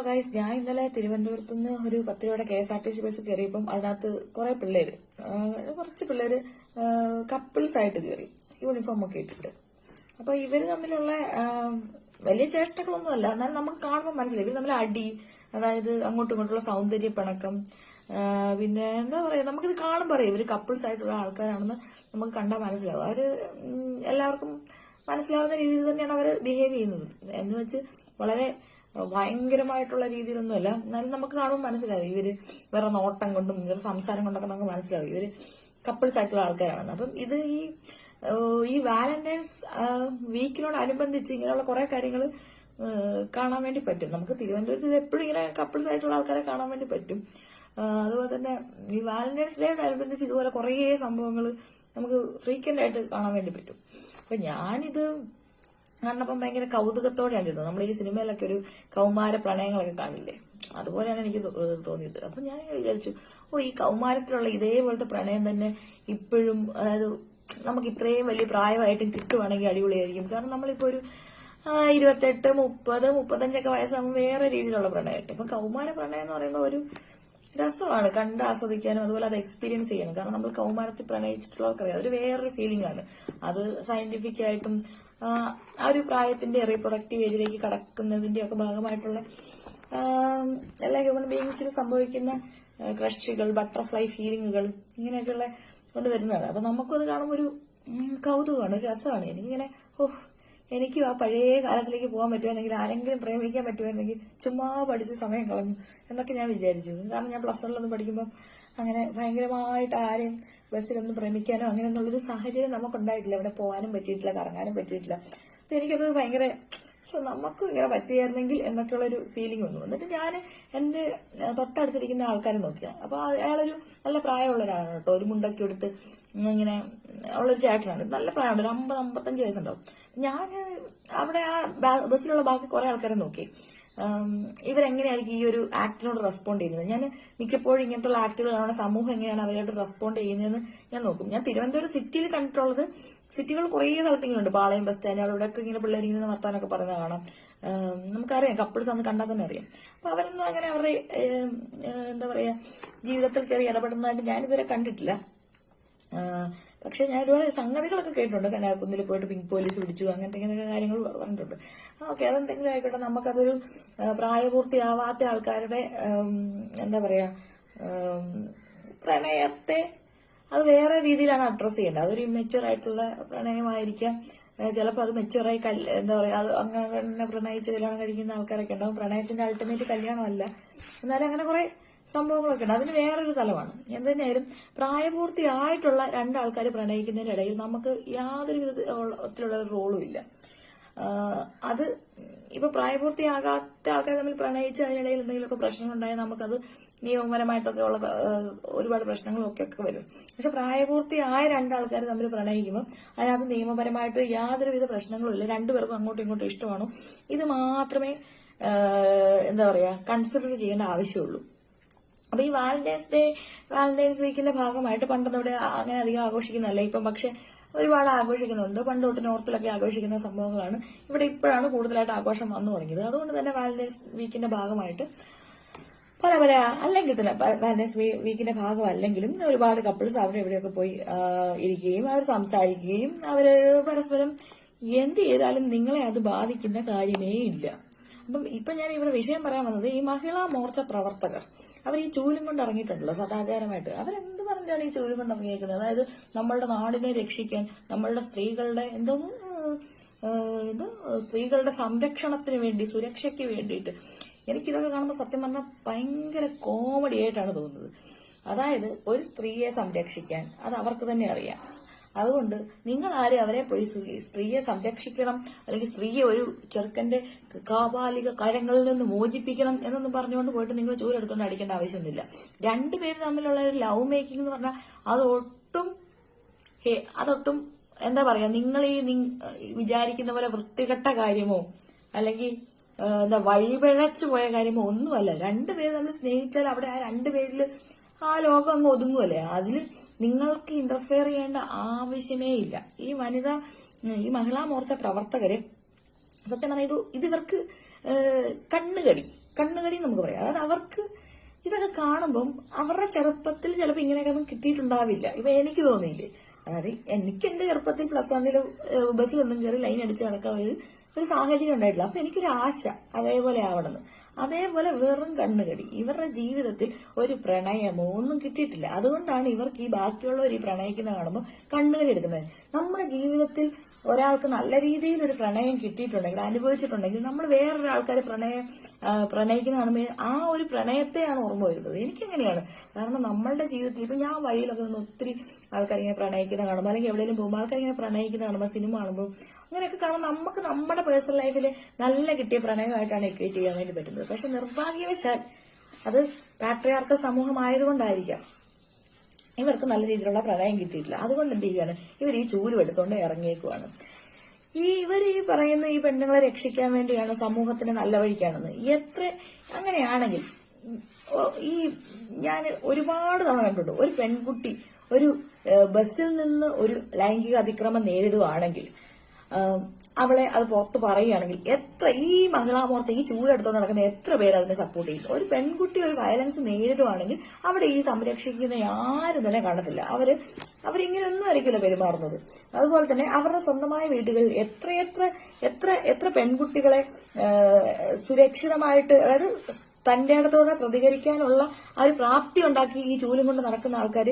Hello guys ഞാൻ ഇന്നലെ തിരുവനന്തപുരത്ത് നിന്ന് ഒരു പത്ത് രൂപയുടെ K S R T C bus കയറിയപ്പം അതിനകത്ത് കുറെ പിള്ളേര് കുറച്ച് പിള്ളേര് കപ്പിൾസ് ആയിട്ട് കയറി യൂണിഫോം ഒക്കെ ഇട്ടിട്ട്. അപ്പൊ ഇവർ തമ്മിലുള്ള വലിയ ചേഷ്ടകളൊന്നും അല്ല. എന്നാൽ നമുക്ക് കാണുമ്പോൾ മനസ്സിലായി. ഇവർ തമ്മിൽ അടി അതായത് അങ്ങോട്ടും ഇങ്ങോട്ടുള്ള സൗന്ദര്യ പിണക്കം പിന്നെ എന്താ പറയാ നമുക്കിത് കാണുമ്പോൾ അറിയാം. ഇവർ കപ്പിൾസ് ആയിട്ടുള്ള ആൾക്കാരാണെന്ന് നമുക്ക് കണ്ടാൽ മനസ്സിലാവും. അവർ എല്ലാവർക്കും മനസ്സിലാവുന്ന രീതിയിൽ തന്നെയാണ് അവർ ബിഹേവ് ചെയ്യുന്നത്. എന്ന് വെച്ച് വളരെ ഭയങ്കരമായിട്ടുള്ള രീതിയിലൊന്നുമല്ല. എന്നാലും നമുക്ക് കാണുമ്പോൾ മനസ്സിലാവും. ഇവർ വേറെ നോട്ടം കൊണ്ടും ഇവരുടെ സംസാരം കൊണ്ടൊക്കെ നമുക്ക് മനസ്സിലാവും. ഇവർ കപ്പിൾസ് ആയിട്ടുള്ള ആൾക്കാരാണ് അപ്പം ഇത് ഈ ഈ വാലന്റൈൻസ് വീക്കിനോടനുബന്ധിച്ച് ഇങ്ങനെയുള്ള കുറെ കാര്യങ്ങൾ കാണാൻ വേണ്ടി പറ്റും. നമുക്ക് തിരുവനന്തപുരത്ത് ഇത് എപ്പോഴും ഇങ്ങനെ കപ്പിൾസ് ആയിട്ടുള്ള ആൾക്കാരെ കാണാൻ വേണ്ടി പറ്റും. അതുപോലെ തന്നെ ഈ വാലന്റൈൻസ് ഡേയോടനുബന്ധിച്ച് ഇതുപോലെ കുറേ സംഭവങ്ങൾ നമുക്ക് ഫ്രീക്വന്റ് ആയിട്ട് കാണാൻ വേണ്ടി പറ്റും. അപ്പൊ ഞാനിത് കണ്ടപ്പം ഭയങ്കര കൗതുകത്തോടെയാണ് ഇരുന്നത് നമ്മൾ ഈ സിനിമയിലൊക്കെ ഒരു കൗമാര പ്രണയങ്ങളൊക്കെ കാണില്ലേ? അതുപോലെയാണ് എനിക്ക് തോന്നിയത്. അപ്പൊ ഞാൻ വിചാരിച്ചു ഓ ഈ കൗമാരത്തിലുള്ള ഇതേപോലത്തെ പ്രണയം തന്നെ ഇപ്പോഴും അതായത് നമുക്ക് ഇത്രയും വലിയ പ്രായമായിട്ടും കിട്ടുവാണെങ്കിൽ അടിപൊളിയായിരിക്കും. കാരണം നമ്മളിപ്പോ ഒരു ഇരുപത്തെട്ട് മുപ്പത് മുപ്പത്തഞ്ചൊക്കെ വയസ്സാകുമ്പോൾ വേറെ രീതിയിലുള്ള പ്രണയം ഇപ്പൊ കൗമാര പ്രണയം എന്ന് പറയുമ്പോൾ ഒരു രസമാണ്. കണ്ട് ആസ്വദിക്കാനും അതുപോലെ അത് എക്സ്പീരിയൻസ് ചെയ്യാനും. കാരണം നമ്മൾ കൗമാരത്തിൽ പ്രണയിച്ചിട്ടുള്ളവർക്കറിയാം അതൊരു വേറൊരു ഫീലിംഗ് ആണ്. അത് സയന്റിഫിക് ആയിട്ടും ആ, ഒരു പ്രായത്തിന്റെ റീപ്രൊഡക്റ്റീവ് ഏജിലേക്ക് കടക്കുന്നതിന്റെ ഒക്കെ ഭാഗമായിട്ടുള്ള എല്ലാ ഹ്യൂമൻ ബീങ്സിന് സംഭവിക്കുന്ന ക്രഷുകൾ ബട്ടർഫ്ലൈ ഫീലിങ്ങുകൾ ഇങ്ങനെയൊക്കെയുള്ള കൊണ്ട് വരുന്നതാണ്. അപ്പൊ നമുക്കും അത് കാണുമ്പോൾ ഒരു കൗതുകമാണ് ഒരു രസമാണ്. എനിക്കിങ്ങനെ ഓഹ് എനിക്കും ആ പഴയ കാലത്തിലേക്ക് പോകാൻ പറ്റുമായിരുന്നെങ്കിൽ ആരെങ്കിലും പ്രേമിക്കാൻ പറ്റുമായിരുന്നെങ്കിൽ ചുമ്മാ പഠിച്ച് സമയം കളഞ്ഞു എന്നൊക്കെ ഞാൻ വിചാരിച്ചു. കാരണം ഞാൻ പ്ലസ് വണ്ണിലൊന്നും പഠിക്കുമ്പോൾ അങ്ങനെ ഭയങ്കരമായിട്ട് ആരെയും ബസ്സിലൊന്നും പ്രേമിക്കാനോ അങ്ങനെ എന്നുള്ളൊരു സാഹചര്യം നമുക്കുണ്ടായിട്ടില്ല. അവിടെ പോകാനും പറ്റിയിട്ടില്ല കറങ്ങാനും പറ്റിയിട്ടില്ല. അപ്പൊ എനിക്കത് ഭയങ്കര പക്ഷെ നമുക്ക് ഇങ്ങനെ പറ്റിയായിരുന്നെങ്കിൽ എന്നൊക്കെയുള്ളൊരു ഫീലിംഗ് വന്നു. എന്നിട്ട് ഞാൻ എന്റെ തൊട്ടടുത്തിരിക്കുന്ന ആൾക്കാരെ നോക്കിയാ അപ്പൊ ആ- അയാളൊരു നല്ല പ്രായമുള്ള ഒരാളാണ് കേട്ടോ. ഒരു മുണ്ടൊക്കെ എടുത്ത് ഇങ്ങനെ ഉള്ളൊരു ചേട്ടനാണ്. നല്ല പ്രായമുണ്ട്. ഒരു അമ്പത് അമ്പത്തഞ്ച് വയസ്സുണ്ടാവും. ഞാൻ അവിടെ ആ ബസ്സിലുള്ള ബാക്കി കുറെ ആൾക്കാരെ നോക്കി. ഇവരെങ്ങനെയായിരിക്കും ഈ ഒരു ആക്ടിനോട് റെസ്പോണ്ട് ചെയ്യുന്നത്? ഞാൻ മിക്കപ്പോഴും ഇങ്ങനത്തുള്ള ആക്ടുകൾ കാണുന്ന സമൂഹം എങ്ങനെയാണ് അവരോട് റെസ്പോണ്ട് ചെയ്യുന്നതെന്ന് ഞാൻ നോക്കും. ഞാൻ തിരുവനന്തപുരം സിറ്റിയിൽ കണ്ടിട്ടുള്ളത് സിറ്റികൾ കുറേ സ്ഥലത്തെങ്കിലുണ്ട് പാളയം ബസ് സ്റ്റാൻഡ് അവിടെയൊക്കെ ഇങ്ങനെ പിള്ളേർ ഇങ്ങനെ വർത്താനൊക്കെ പറയുന്നത് കാണാം. നമുക്കറിയാം കപ്പിൾസ് അന്ന് കണ്ടാൽ തന്നെ അറിയാം. അപ്പൊ അവരൊന്നും അങ്ങനെ അവരുടെ എന്താ പറയാ ജീവിതത്തിൽ കയറി ഇടപെടുന്നതായിട്ട് ഞാനിതുവരെ കണ്ടിട്ടില്ല. പക്ഷെ ഞാൻ ഒരുപാട് സംഗതികളൊക്കെ കേട്ടിട്ടുണ്ട്. കന്യാകുന്നിൽ പോയിട്ട് പിങ്ക് പോലീസ് പിടിച്ചു അങ്ങനത്തെ എന്തെങ്കിലും കാര്യങ്ങൾ പറഞ്ഞിട്ടുണ്ട്. ഓക്കെ. അതെന്തെങ്കിലും ആയിക്കോട്ടെ. നമുക്കതൊരു പ്രായപൂർത്തിയാവാത്ത ആൾക്കാരുടെ എന്താ പറയാ പ്രണയത്തെ അത് വേറെ രീതിയിലാണ് അഡ്രസ് ചെയ്യേണ്ടത്. അതൊരു ഇമ്മച്ചുവർ ആയിട്ടുള്ള പ്രണയമായിരിക്കാം. ചിലപ്പോൾ അത് മെച്ചുവറായി കൽ എന്താ പറയാ അത് അങ്ങനെ പ്രണയിച്ച് കല്യാണം കഴിക്കുന്ന ആൾക്കാരൊക്കെ ഉണ്ടാവും. പ്രണയത്തിന്റെ അൾട്ടിമേറ്റ് കല്യാണമല്ല. എന്നാലും അങ്ങനെ കുറെ സംഭവങ്ങളൊക്കെ ഉണ്ട്. അതിന് വേറൊരു തലമാണ്. എന്തായാലും പ്രായപൂർത്തിയായിട്ടുള്ള രണ്ടാൾക്കാർ പ്രണയിക്കുന്നതിന്റെ ഇടയിൽ നമുക്ക് യാതൊരു വിധത്തിലുള്ള റോളും ഇല്ല. അത് ഇപ്പൊ പ്രായപൂർത്തിയാകാത്ത ആൾക്കാർ തമ്മിൽ പ്രണയിച്ച് അതിനിടയിൽ എന്തെങ്കിലുമൊക്കെ പ്രശ്നങ്ങൾ ഉണ്ടായാൽ നമുക്കത് നിയമപരമായിട്ടൊക്കെ ഉള്ള ഒരുപാട് പ്രശ്നങ്ങളൊക്കെ ഒക്കെ വരും. പക്ഷെ പ്രായപൂർത്തിയായ രണ്ടാൾക്കാർ തമ്മിൽ പ്രണയിക്കുമ്പോൾ അതിനകത്ത് നിയമപരമായിട്ട് യാതൊരുവിധ പ്രശ്നങ്ങളും ഇല്ല. രണ്ടുപേർക്കും അങ്ങോട്ടും ഇങ്ങോട്ടും ഇഷ്ടമാണ്. ഇത് മാത്രമേ എന്താ പറയാ കൺസിഡർ ചെയ്യേണ്ട ആവശ്യമുള്ളൂ. അപ്പൊ ഈ വാലന്റൈൻസ് ഡേ വാലന്റൈൻസ് വീക്കിന്റെ ഭാഗമായിട്ട് പണ്ടൊന്നും ഇവിടെ അങ്ങനെ അധികം ആഘോഷിക്കുന്നതല്ല. ഇപ്പം പക്ഷെ ഒരുപാട് ആഘോഷിക്കുന്നുണ്ട്. പണ്ട് തൊട്ട് നോർത്തിലൊക്കെ ആഘോഷിക്കുന്ന സംഭവങ്ങളാണ്. ഇവിടെ ഇപ്പോഴാണ് കൂടുതലായിട്ട് ആഘോഷം വന്നു തുടങ്ങിയത്. അതുകൊണ്ട് തന്നെ വാലന്റൈൻസ് വീക്കിന്റെ ഭാഗമായിട്ട് പല പല അല്ലെങ്കിൽ തന്നെ വാലന്റൈൻസ് വീക്കിന്റെ ഭാഗമല്ലെങ്കിലും ഒരുപാട് കപ്പിൾസ് അവർ എവിടെയൊക്കെ പോയി ഇരിക്കുകയും അവർ സംസാരിക്കുകയും അവർ പരസ്പരം എന്ത് ചെയ്താലും നിങ്ങളെ അത് ബാധിക്കുന്ന കാര്യമേ ഇല്ല. അപ്പം ഇപ്പൊ ഞാൻ ഇവിടെ വിഷയം പറയാൻ വന്നത് ഈ മഹിളാ മോർച്ച പ്രവർത്തകർ. അവർ ഈ ചൂലും കൊണ്ട് ഇറങ്ങിയിട്ടുണ്ടല്ലോ സദാചാരമായിട്ട്. അവരെന്ത് പറഞ്ഞാണ് ഈ ചൂലും കൊണ്ട് ഇറങ്ങിയേക്കുന്നത്? അതായത് നമ്മളുടെ നാടിനെ രക്ഷിക്കാൻ നമ്മളുടെ സ്ത്രീകളുടെ എന്തോ ഇത് സ്ത്രീകളുടെ സംരക്ഷണത്തിന് വേണ്ടി സുരക്ഷയ്ക്ക് വേണ്ടിയിട്ട്. എനിക്കിതൊക്കെ കാണുമ്പോൾ സത്യം പറഞ്ഞാൽ ഭയങ്കര കോമഡി ആയിട്ടാണ് തോന്നുന്നത്. അതായത് ഒരു സ്ത്രീയെ സംരക്ഷിക്കാൻ അത് അവർക്ക് തന്നെ അറിയാം. അതുകൊണ്ട് നിങ്ങൾ ആരും അവരെ പോയി സ്ത്രീയെ സംരക്ഷിക്കണം അല്ലെങ്കിൽ സ്ത്രീയെ ഒരു ചെറുക്കന്റെ കാപാലിക കഴങ്ങളിൽ നിന്ന് മോചിപ്പിക്കണം എന്നൊന്നും പറഞ്ഞുകൊണ്ട് പോയിട്ട് നിങ്ങൾ ചൂരെടുത്തുകൊണ്ട് അടിക്കേണ്ട ആവശ്യമൊന്നുമില്ല. രണ്ടുപേര് തമ്മിലുള്ള ഒരു ലവ് മേക്കിംഗ് എന്ന് പറഞ്ഞാൽ അതൊട്ടും അതൊട്ടും എന്താ പറയാ നിങ്ങൾ ഈ വിചാരിക്കുന്ന പോലെ വൃത്തികെട്ട കാര്യമോ അല്ലെങ്കിൽ എന്താ വഴിപിഴച്ചു പോയ കാര്യമോ ഒന്നുമല്ല. രണ്ടുപേര് തമ്മിൽ സ്നേഹിച്ചാൽ അവിടെ ആ രണ്ടുപേരിൽ ആ ലോകം അങ്ങ് ഒതുങ്ങുമല്ലേ അതിൽ നിങ്ങൾക്ക് ഇന്റർഫിയർ ചെയ്യേണ്ട ആവശ്യമേ ഇല്ല. ഈ വനിത ഈ മഹിളാ മോർച്ച പ്രവർത്തകര് സത്യം പറഞ്ഞാൽ ഇത് ഇവർക്ക് കണ്ണുകടി. കണ്ണുകടി നമുക്ക് പറയാം. അതായത് അവർക്ക് ഇതൊക്കെ കാണുമ്പം അവരുടെ ചെറുപ്പത്തിൽ ചിലപ്പോൾ ഇങ്ങനെയൊക്കെ ഒന്നും കിട്ടിയിട്ടുണ്ടാവില്ല. ഇപ്പൊ എനിക്ക് തോന്നിയില്ലേ? അതായത് എനിക്ക് എന്റെ ചെറുപ്പത്തിൽ പ്ലസ് വണ്ണിൽ ബസ്സിലൊന്നും കയറി ലൈൻ അടിച്ച് നടക്കാൻ ഒരു ഒരു സാഹചര്യം ഉണ്ടായിട്ടില്ല. അപ്പൊ എനിക്കൊരു ആശ അതേപോലെ ആവണമെന്ന്. അതേപോലെ വെറും കണ്ണുകടി. ഇവരുടെ ജീവിതത്തിൽ ഒരു പ്രണയമോ ഒന്നും കിട്ടിയിട്ടില്ല. അതുകൊണ്ടാണ് ഇവർക്ക് ഈ ബാക്കിയുള്ളവർ ഈ പ്രണയിക്കുന്ന കാണുമ്പോൾ കണ്ണുകടി എടുക്കുന്നത്. നമ്മുടെ ജീവിതത്തിൽ ഒരാൾക്ക് നല്ല രീതിയിൽ ഒരു പ്രണയം കിട്ടിയിട്ടുണ്ടെങ്കിൽ അനുഭവിച്ചിട്ടുണ്ടെങ്കിൽ നമ്മൾ വേറൊരാൾക്കാരെ പ്രണയം പ്രണയിക്കുന്ന കാണുമ്പോൾ ആ ഒരു പ്രണയത്തെയാണ് ഓർമ്മ വരുന്നത്. എനിക്കങ്ങനെയാണ്. കാരണം നമ്മളുടെ ജീവിതത്തിൽ ഇപ്പം ഞാൻ വഴിയിലൊക്കെ നിന്ന് ഒത്തിരി ആൾക്കാരിങ്ങനെ പ്രണയിക്കുന്ന കാണുമ്പോൾ അല്ലെങ്കിൽ എവിടെയെങ്കിലും പോകുമ്പോൾ ആൾക്കാരിങ്ങനെ പ്രണയിക്കുന്ന കാണുമ്പോൾ സിനിമ കാണുമ്പോൾ അങ്ങനെയൊക്കെ കാണുമ്പോൾ നമുക്ക് നമ്മുടെ പേഴ്സണൽ ലൈഫിൽ നല്ല കിട്ടിയ പ്രണയമായിട്ടാണ് എക്വേറ്റ് ചെയ്യാൻ വേണ്ടി പറ്റുന്നത്. പക്ഷെ നിർഭാഗ്യവശാൽ അത് പാട്രിയാർക്ക സമൂഹമായതുകൊണ്ടായിരിക്കാം. ഇവർക്ക് നല്ല രീതിയിലുള്ള പ്രണയം കിട്ടിയിട്ടില്ല. അതുകൊണ്ട് എന്ത് ചെയ്യുകയാണ് ഇവർ ഈ ചൂലും എടുത്തുകൊണ്ട് ഇറങ്ങിയേക്കുവാണ്. ഈ ഇവർ ഈ പറയുന്ന ഈ പെണ്ണുങ്ങളെ രക്ഷിക്കാൻ വേണ്ടിയാണ് സമൂഹത്തിന് നല്ല വഴിക്കാണെന്ന് എത്ര അങ്ങനെയാണെങ്കിൽ ഈ ഞാൻ ഒരുപാട് തവണ കണ്ടിട്ടുണ്ട്. ഒരു പെൺകുട്ടി ഒരു ബസ്സിൽ നിന്ന് ഒരു ലൈംഗിക അതിക്രമം നേരിടുവാണെങ്കിൽ ആഹ്, അവളെ അത് പുറത്ത് പറയുകയാണെങ്കിൽ എത്ര ഈ മഹിളാ മോർച്ച ഈ ചൂടെടുത്തോണ്ട് നടക്കുന്ന എത്ര പേര് അതിനെ സപ്പോർട്ട് ചെയ്യും? ഒരു പെൺകുട്ടി ഒരു വയലൻസ് നേരിടുവാണെങ്കിൽ അവിടെ ഈ സംരക്ഷിക്കുന്ന ആരും തന്നെ കാണത്തില്ല. അവർ അവരിങ്ങനെയൊന്നും ആയിരിക്കില്ല പെരുമാറുന്നത്. അതുപോലെ തന്നെ അവരുടെ സ്വന്തമായ വീടുകളിൽ എത്രയെത്ര എത്ര എത്ര പെൺകുട്ടികളെ സുരക്ഷിതമായിട്ട് അതായത് തന്റെ അടുത്തോടെ പ്രതികരിക്കാനുള്ള ആ ഒരു പ്രാപ്തി ഉണ്ടാക്കി ഈ ചൂലും കൊണ്ട് നടക്കുന്ന ആൾക്കാർ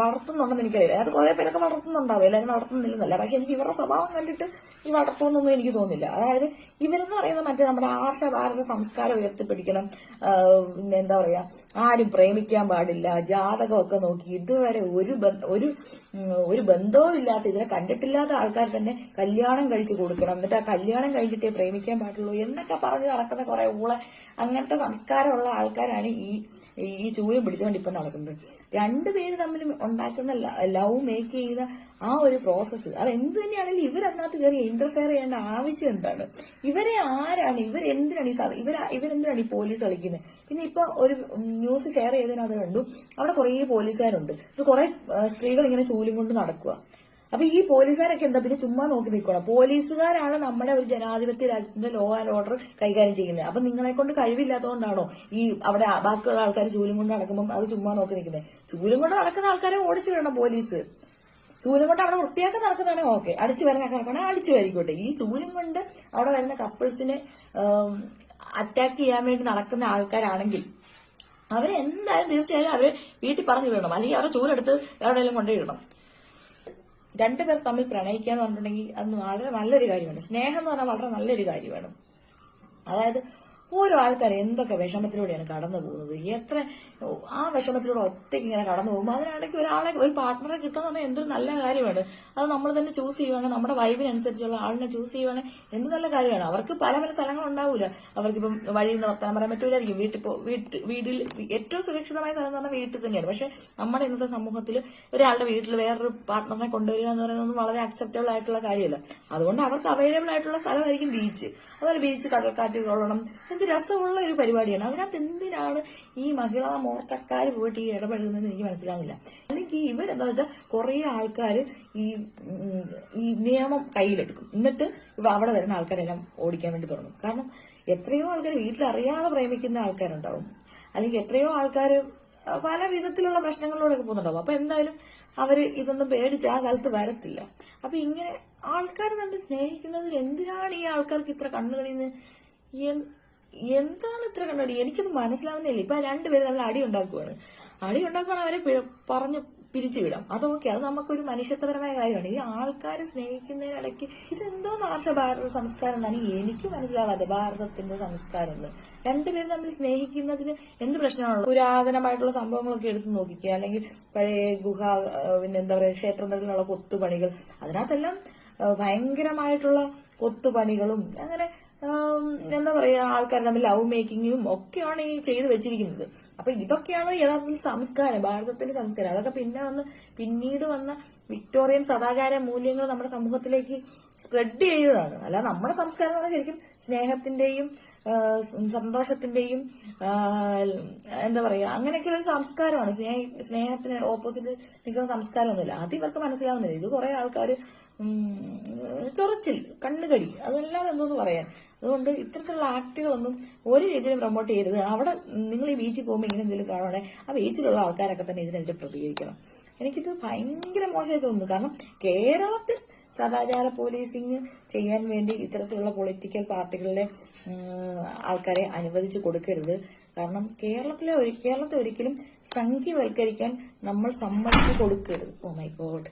വളർത്തുന്നുണ്ടെന്ന് എനിക്കറിയില്ല. അത് കുറെ പേരൊക്കെ വളർത്തുന്നുണ്ടാവും. എല്ലാവരും വളർത്തുന്നില്ലെന്നല്ല. പക്ഷെ എനിക്ക് ഇവരുടെ സ്വഭാവം കണ്ടിട്ട് ഈ വളർത്തുന്നൊന്നും എനിക്ക് തോന്നുന്നില്ല അതായത് ഇവരെന്ന് പറയുന്നത് മറ്റേ നമ്മുടെ ആർഷ ഭാരത സംസ്കാരം ഉയർത്തിപ്പിടിക്കണം. പിന്നെ എന്താ പറയാ? ആരും പ്രേമിക്കാൻ പാടില്ല. ജാതകമൊക്കെ നോക്കി ഇതുവരെ ഒരു ഒരു ഒരു ബന്ധവും ഇല്ലാത്ത ഇതിനെ കണ്ടിട്ടില്ലാത്ത ആൾക്കാർ തന്നെ കല്യാണം കഴിച്ചു കൊടുക്കണം. എന്നിട്ട് ആ കല്യാണം കഴിച്ചിട്ടേ പ്രേമിക്കാൻ പാടുള്ളൂ എന്നൊക്കെ പറഞ്ഞ് നടക്കുന്ന കുറെ ഊള അങ്ങനത്തെ സംസ്കാരമുള്ള ആൾക്കാരാണ് ഈ ഈ ചൂലും പിടിച്ചുകൊണ്ട് ഇപ്പം നടക്കുന്നത്. രണ്ടുപേര് തമ്മിൽ ഉണ്ടാക്കുന്ന ലവ് മേക്ക് ചെയ്യുന്ന ആ ഒരു പ്രോസസ്സ് അത് എന്ത് തന്നെയാണെങ്കിലും ഇവരതിനകത്ത് കയറി ഇന്റർഫെയർ ചെയ്യേണ്ട ആവശ്യം എന്താണ്? ഇവരെ ആരാണ്? ഇവരെന്തിനാണ് ഈ ഇവർ ഇവരെന്തിനാണ് ഈ പോലീസ് കളിക്കുന്നത്? പിന്നെ ഇപ്പൊ ഒരു ന്യൂസ് ഷെയർ ചെയ്തതിനകത്ത് കണ്ടു. അവിടെ കുറേ പോലീസുകാരുണ്ട് ഇത് കുറെ സ്ത്രീകൾ ഇങ്ങനെ ചൂലും കൊണ്ട് നടക്കുക അപ്പൊ ഈ പോലീസുകാരൊക്കെ എന്താ പിന്നെ ചുമ്മാ നോക്കി നിൽക്കണം പോലീസുകാരാണ് നമ്മുടെ ഒരു ജനാധിപത്യ രാജ്യത്തിന്റെ ലോ ആൻഡ് ഓർഡർ കൈകാര്യം ചെയ്യുന്നത്. അപ്പൊ നിങ്ങളെ കൊണ്ട് കഴിവില്ലാത്തതുകൊണ്ടാണോ ഈ അവിടെ ബാക്കിയുള്ള ആൾക്കാർ ചൂലും കൊണ്ട് നടക്കുമ്പോൾ അത് ചുമ്മാ നോക്കി നിൽക്കുന്നത് ചൂലും കൊണ്ട് നടക്കുന്ന ആൾക്കാരെ ഓടിച്ചു വിടണം പോലീസ്. ചൂലും കൊണ്ട് അവിടെ വൃത്തിയാക്കി നടക്കുന്നതാണ് ഓക്കെ. അടിച്ചു വരാനൊക്കെ നടക്കണേ അടിച്ചു വരിക്കോട്ടെ. ഈ ചൂലും കൊണ്ട് അവിടെ വരുന്ന കപ്പിൾസിനെ അറ്റാക്ക് ചെയ്യാൻ വേണ്ടി നടക്കുന്ന ആൾക്കാരാണെങ്കിൽ അവരെ എന്തായാലും തീർച്ചയായും അവരെ വീട്ടിൽ പറഞ്ഞു വിടണം. അല്ലെങ്കിൽ അവരെ ചൂലെടുത്ത് എവിടെയെങ്കിലും കൊണ്ടുപോയിടണം രണ്ടുപേർ തമ്മിൽ പ്രണയിക്കുക എന്ന് പറഞ്ഞിട്ടുണ്ടെങ്കിൽ അത് വളരെ നല്ലൊരു കാര്യമാണ്. സ്നേഹം എന്ന് പറഞ്ഞാൽ വളരെ നല്ലൊരു കാര്യമാണ്. അതായത് ഓരോ ആൾക്കാർ എന്തൊക്കെ വിഷമത്തിലൂടെയാണ് കടന്നു പോകുന്നത്. എത്ര ആ വിഷമത്തിലൂടെ ഒറ്റയ്ക്ക് ഇങ്ങനെ കടന്നു പോകുമ്പോൾ അതിനിടയ്ക്ക് ഒരാളെ ഒരു പാർട്ട്ണറെ കിട്ടുക എന്ന് പറഞ്ഞാൽ എന്തൊരു നല്ല കാര്യമാണ്. അത് നമ്മൾ തന്നെ ചൂസ് ചെയ്യുവാണെങ്കിൽ നമ്മുടെ വൈബിനനുസരിച്ചുള്ള ആളിനെ ചൂസ് ചെയ്യുവാണെങ്കിൽ എന്ത് നല്ല കാര്യമാണ്. അവർക്ക് പല പല സ്ഥലങ്ങൾ ഉണ്ടാവില്ല അവർക്കിപ്പം വഴിയിൽ നിന്ന് വർത്താനം പറയാൻ പറ്റൂലായിരിക്കും. വീട്ടിൽ വീട്ടിൽ വീട്ടിൽ ഏറ്റവും സുരക്ഷിതമായ സ്ഥലം എന്ന് പറഞ്ഞാൽ വീട്ടിൽ തന്നെയാണ്. പക്ഷെ നമ്മുടെ ഇന്നത്തെ സമൂഹത്തിൽ ഒരാളുടെ വീട്ടിൽ വേറൊരു പാർട്ട്ണറിനെ കൊണ്ടുവരിക എന്ന് പറയുന്നത് വളരെ അക്സെപ്റ്റബിൾ ആയിട്ടുള്ള കാര്യമല്ല. അതുകൊണ്ട് അവർക്ക് അവൈലബിൾ ആയിട്ടുള്ള സ്ഥലമായിരിക്കും ബീച്ച് അതുപോലെ ബീച്ച് കടൽക്കാറ്റ് കൊള്ളണം എന്ത് രസമുള്ള ഒരു പരിപാടിയാണ്. അതിനകത്ത് എന്തിനാണ് ഈ മഹിളാ മോർച്ചക്കാർ പോയിട്ട് ഈ ഇടപെടുന്നത് എനിക്ക് മനസ്സിലാവുന്നില്ല. അല്ലെങ്കിൽ ഇവരെന്താ വെച്ചാൽ കുറെ ആൾക്കാർ ഈ ഈ നിയമം കയ്യിലെടുക്കും. എന്നിട്ട് ഇവ അവിടെ വരുന്ന ആൾക്കാരെല്ലാം ഓടിക്കാൻ വേണ്ടി തുടങ്ങും. കാരണം എത്രയോ ആൾക്കാർ വീട്ടിൽ അറിയാതെ പ്രേമിക്കുന്ന ആൾക്കാരുണ്ടാവും. അല്ലെങ്കിൽ എത്രയോ ആൾക്കാർ പല വിധത്തിലുള്ള പ്രശ്നങ്ങളിലൂടെയൊക്കെ പോകുന്നുണ്ടാവും. അപ്പൊ എന്തായാലും അവർ ഇതൊന്നും പേടിച്ച് ആ സ്ഥലത്ത് വരത്തില്ല. അപ്പൊ ഇങ്ങനെ ആൾക്കാർ കണ്ട് സ്നേഹിക്കുന്നതിൽ എന്തിനാണ് ഈ ആൾക്കാർക്ക് ഇത്ര കണ്ണുകളിന്ന് എന്താണ് ഇത്ര കണ്ണടി? എനിക്കത് മനസ്സിലാവുന്നില്ല. ഇപ്പൊ രണ്ടുപേരും നമ്മൾ അടി ഉണ്ടാക്കുവാണ്. അടി ഉണ്ടാക്കുവാണ് അവരെ പറഞ്ഞു പിരിച്ചു വിടാം. അതൊക്കെ അത് നമുക്കൊരു മനുഷ്യത്വപരമായ കാര്യമാണ്. ഈ ആൾക്കാരെ സ്നേഹിക്കുന്നതിനിടയ്ക്ക് ഇതെന്തോ നാശ ഭാരത സംസ്കാരം എന്നാണ് എനിക്ക് മനസ്സിലാവാതെ ഭാരതത്തിന്റെ സംസ്കാരം എന്ന്. രണ്ടുപേരും തമ്മിൽ സ്നേഹിക്കുന്നതിന് എന്ത് പ്രശ്നമാണുള്ളത്? പുരാതനമായിട്ടുള്ള സംഭവങ്ങളൊക്കെ എടുത്തു നോക്കിക്കുക അല്ലെങ്കിൽ പഴയ ഗുഹ പിന്നെ എന്താ പറയുക ക്ഷേത്രങ്ങളിലുള്ള കൊത്തുപണികൾ. അതിനകത്തെല്ലാം ഭയങ്കരമായിട്ടുള്ള കൊത്തുപണികളും അങ്ങനെ എന്താ പറയാ ആൾക്കാർ തമ്മിൽ ലവ് മേക്കിങ്ങും ഒക്കെയാണ് ഈ ചെയ്തു വെച്ചിരിക്കുന്നത്. അപ്പൊ ഇതൊക്കെയാണ് യഥാർത്ഥത്തിൽ സംസ്കാരം ഭാരതത്തിന്റെ സംസ്കാരം. അതൊക്കെ പിന്നെ വന്ന് പിന്നീട് വന്ന വിക്ടോറിയൻ സദാചാര മൂല്യങ്ങൾ നമ്മുടെ സമൂഹത്തിലേക്ക് സ്പ്രെഡ് ചെയ്തതാണ്. അല്ല നമ്മുടെ സംസ്കാരം എന്ന് ശരിക്കും സ്നേഹത്തിന്റെയും സന്തോഷത്തിന്റെയും എന്താ പറയാ അങ്ങനെയൊക്കെയുള്ള സംസ്കാരമാണ്. സ്നേഹ സ്നേഹത്തിന് ഓപ്പോസിറ്റ് നിൽക്കുന്ന സംസ്കാരമൊന്നുമില്ല. അത് ഇവർക്ക് മനസ്സിലാവുന്നില്ല. ഇത് കുറെ ആൾക്കാർ ചൊറച്ചിൽ കണ്ണുകടി അതല്ലാതെ എന്തോന്ന് പറയാൻ. അതുകൊണ്ട് ഇത്തരത്തിലുള്ള ആക്ടുകളൊന്നും ഒരു രീതിയിലും പ്രൊമോട്ട് ചെയ്യരുത്. അവിടെ നിങ്ങൾ ഈ ബീച്ചിൽ പോകുമ്പോൾ ഇങ്ങനെ എന്തെങ്കിലും കാണുവാണെങ്കിൽ ആ ബീച്ചിലുള്ള ആൾക്കാരൊക്കെ തന്നെ ഇതിനെതിരെ പ്രതികരിക്കണം. എനിക്കിത് ഭയങ്കര മോശമായി തോന്നുന്നു. കാരണം കേരളത്തിൽ സദാചാര പോലീസിങ് ചെയ്യാൻ വേണ്ടി ഇത്തരത്തിലുള്ള പൊളിറ്റിക്കൽ പാർട്ടികളിലെ ആൾക്കാരെ അനുവദിച്ചു കൊടുക്കരുത്. കാരണം കേരളത്തിലെ കേരളത്തെ ഒരിക്കലും സംഖ്യവൽക്കരിക്കാൻ നമ്മൾ സമ്മതിച്ചു കൊടുക്കരുത്. Oh my God